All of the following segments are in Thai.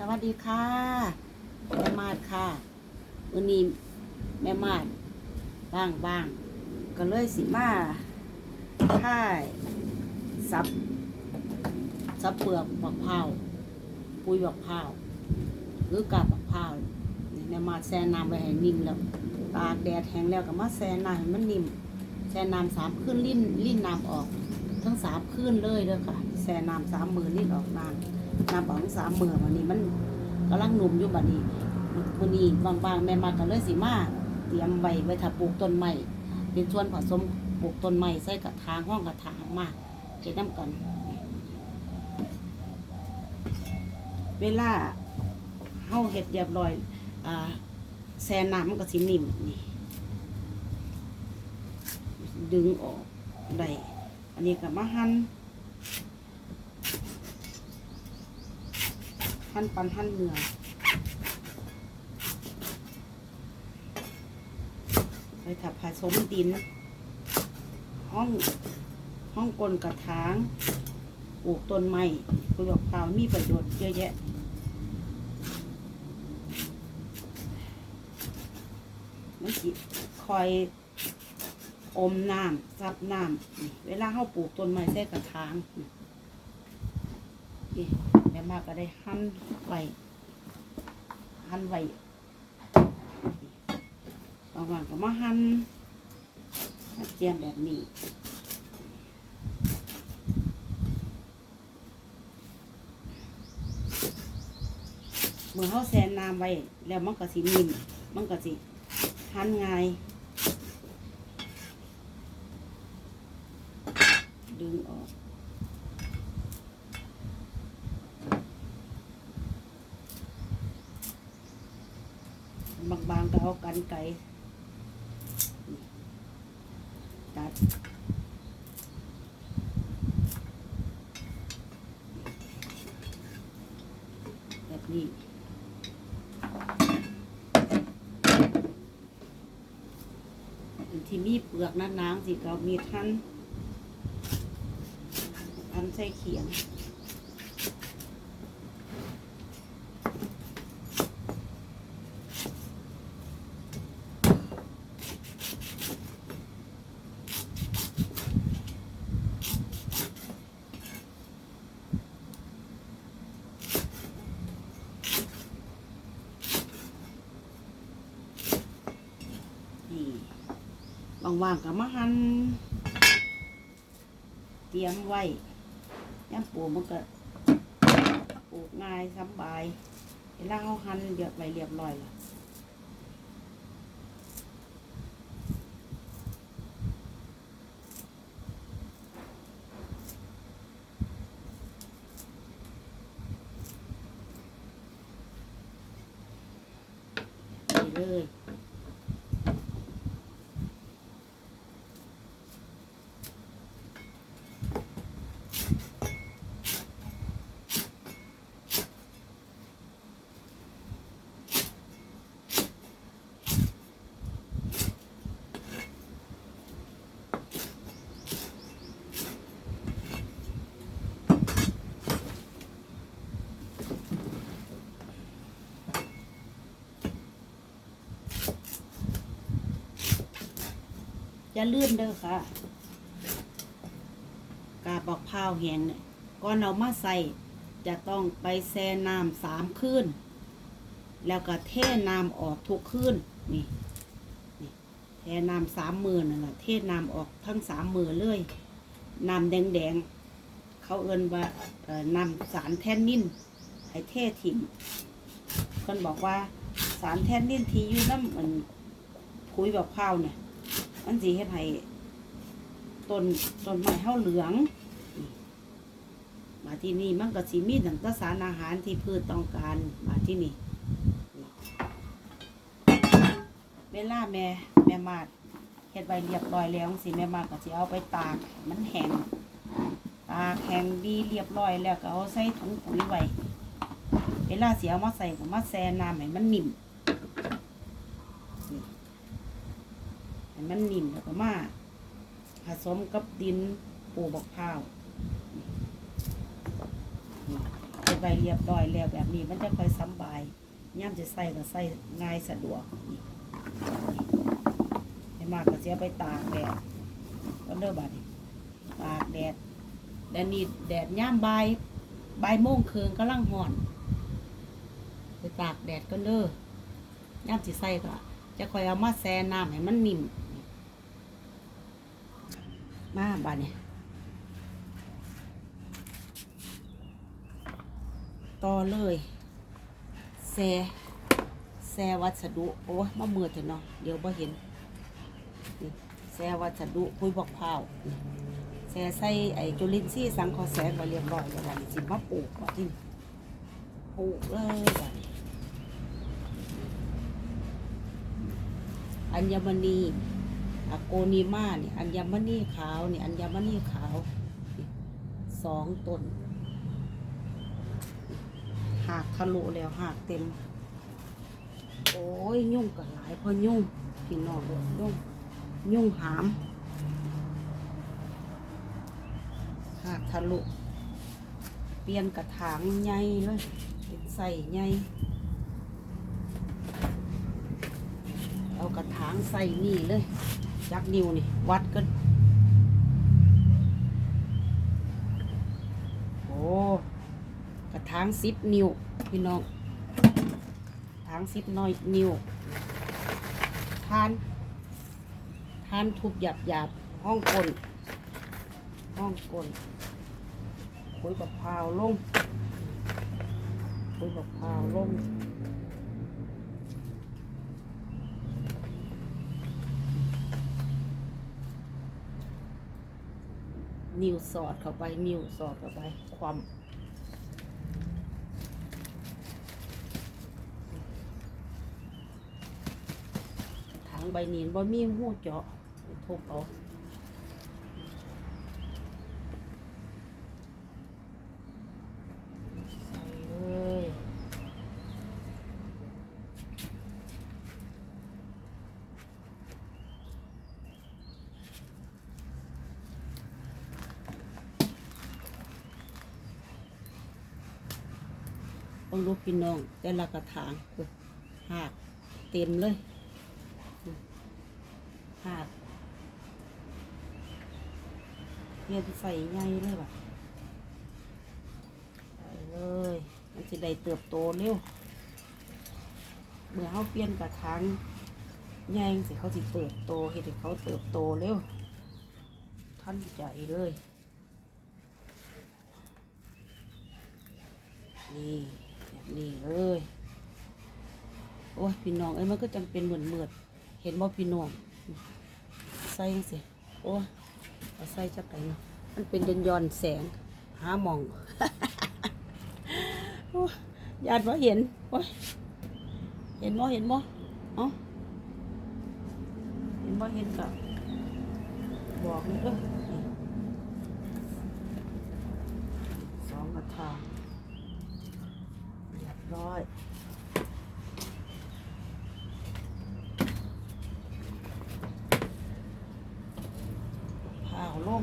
สวัสดีค่ะ แม่มาดค่ะวันนี้แม่มาดบ้างบ้างก็เลยสิมาค่ายซับซับเปลือกบักพร้าปุยบักพร้าหรือกาบบักพร้าวนี่แม่มาดแช่น้ำไว้ให้นิ่มแล้วตากแดดแห้งแล้วก็มาแช่น้ำให้มันนิ่มแช่น้ำสามคืนลิ้นลิ้นน้ำออก ทั้งสามคืนเลยเด้อค่ะแช่น้ำสามมือลิ้นออกน้ำ น้ำออกทั้งสามมือวันนี้มันกำลังหนุ่มอยู่บัดนี้วันนี้บางๆแม่มากันเลยสิมาเตรียมใบไว้ถ้าปลูกต้นไม้เป็นส่วนผสมปลูกต้นไม้ใส่กระถางห้องกระถางมากเก็ดน้ำกันเวลาเฮาเห็ดเรียบร้อยอ่าแซ่น้ำมันก็สินิ่มนี่ดึงออกได้อันนี้ก็มาหั่น หั่นปันหั่นเนื้อไปถับผสมดิน ห้องห้องกลนกระถางปลูกต้นไม้ปลูกเปล่ามีประโยชน์เยอะแยะมันสิคอยอมน้ำซับน้ำเวลาเขาปลูกต้นไม้ใส่กระถางนี่ ม่มากก็ได้หั่นไว้หั่นไว้บางวันก็มาหั่นเจียมแบบนี้เมื่อเขาแซนน้ำไว้ แล้วมันก็สินิ่มมันก็สิหั่นง่ายดึงออก บางๆก็เอากันไก่ตัดแบบนี้ที่มีเปลือกหนาๆสิก็มีท่านท่านใส่เขียง นี่ ว่างๆกับมาหันเตรียมไว้ย่ำปูมันก็ปลูกง่ายสบายเวลาเขาหันเรียบไว้เรียบร้อยแล้วนี่เลย อย่าลื่นเด้อค่ะ กาบอกพร้าวแห้งเนี่ยก่อนเอามาใส่จะต้องไปแช่น้ำสามคืนแล้วก็เทน้ำออกทุกคืนนี่นี่เทน้ำสามมือนั่นแหละเทน้ำออกทั้งสามมือเลยน้ำแดงๆเขาเอินว่าเอ่อน้ำสารแทนนินให้เทถิ่มคนบอกว่าสารแทนนินที่อยู่น้ำมันคุยแบบข้าวเนี่ย มันสีเฮ็ดให้ต้นต้นไม้เฮาเหลืองมาที่นี่มันก็สิมีตั้งแต่สารอาหารที่พืชต้องการมาที่นี่เวลาแม่แม่มาดเฮ็ดไว้เรียบร้อยแล้วสิแม่มาดก็สิเอาไปตากมันแห้งตากแห้งดีเรียบร้อยแล้วก็เอาใส่ถุงปุ๋ยไว้เวลาสิเอามาใส่ก็มาแช่น้ำให้มันนิ่ม ให้ มันนิ่มแล้วก็มาผสมกับดินปูบักพร้าวนี่เป็นไว้เรียบร้อยแล้วแบบนี้มันจะค่อยสำบายย่ามจะใส่ก็ใส่ง่ายสะดวกให้มากก็เสียไปตากแดดก็เด้อบัดตากแดดแดดนี่แดดย่ามใบ่ายบ่ายโมงเคืนก็ลังห่อนไปตากแดดก็เด้อย่ามสิใส่ก็จะค่อยเอามาแช่น้ำให้มันนิ่ม มาบัดนี้ต่อเลยแซ่แซ่วัสดุ โอ้มาเมือเถอะเนาะเดี๋ยวบ่เห็นแซ่วัสดุคุยบอกพราวแซ่ใส่ไอ้จุลินทรีย์สังคราะห์แสงมาเรียบร้อยแล้ววันนี้สิมาปลูกว่าที่นี่ปลูกเลยวันอัญมณี อโกนีมาเนี่ยอัญมณีขาวเนี่ยอัญมณีขาวสองต้นหากทะลุแล้วหากเต็ม โอ้ยยุ่งกับหลายเพอยุ่งพี่น้องเด้อยุ่งยุ่งหาม หากทะลุ เปลี่ยนกระถางใหญ่เลยเป็นใส่ใหญ่เอากระถางใส่นี่เลย จักนิวนี่ วัดกันโอ้กระถางสิบนิ้วพี่น้องถางสิบน้อยนิวทานทานทุบหยาบหยาบห้องกลห้องกลคุยบักพาวลงคุยบักพาวลง นิ้วสอดเข้าไป นิ้วสอดเข้าไป ความถังใบนีนบ่มีหูเจาะทุบเอาใส่เลย ต้องรู้พี่น้อง แต่ละกระถางหากเต็มเลยหากเรียนใส่ใหญ่เลยว่ะใส่เลยมันจะได้เติบโตเร็วเมื่อเขาเปลี่ยนกระถางใหญ่สิเขาสิเติบโตเห็นเขาเติบโตเร็วท่านใจเลยนี่ นี้เลยโอ้ยพี่น้องเอ้ยมันก็จำเป็นเหมือนเมือดเห็นบ่พี่น้องใส่สิโอ้ยเอาใส่จักไหนเนาะมันเป็นยันยอนแสงหาหมองโอ้ยญาติว่าเห็นโอ้ยเห็นบ่เห็นบ่เอ้าเห็นบ่เห็นกับบอกเลยเด้อนี่สองกระถางเร้อย ผ่าวลง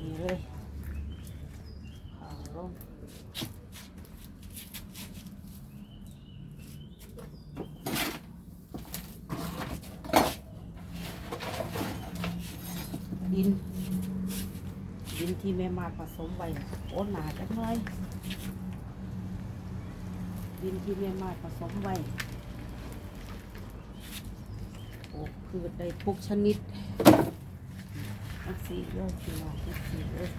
นี่เลยผ่าวลงดิน ดินที่แม่มาผสมไว้โอ้หนาจังเลยดินที่แม่มาผสมไว้ปลูกพืชได้ทุกชนิดทั้งสี่เลยพี่น้องทั้งสี่เลย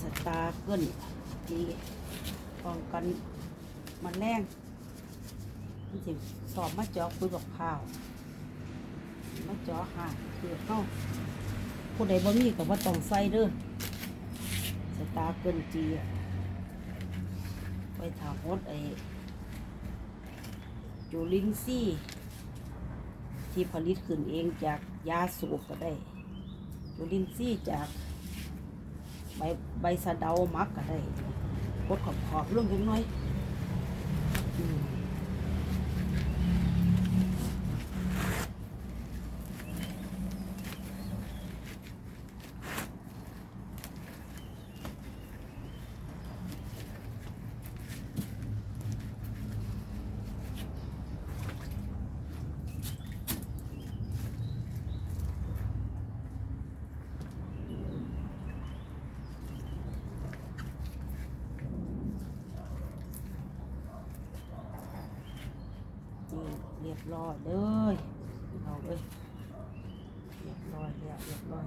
สตาร์เกิลที่ป้องกันมันแรง สิสอบมาจอคุยบอกพร้าวมาจอค่ะคือเข้าผู้ใดบ่มีกับว่าต้องใส่เด้อสตาเกินจีไปถามดไอ้จูลินซี่ ที่ผลิตขึ้นเองจากยาสูบก็ได้จูลินซี่จาก ใบใบสะเดามักก็ได้กดขอบขอบลงเล็กน้อย ยรอยเลยเอาเลยเรียบร้อยแลเรียบร้อย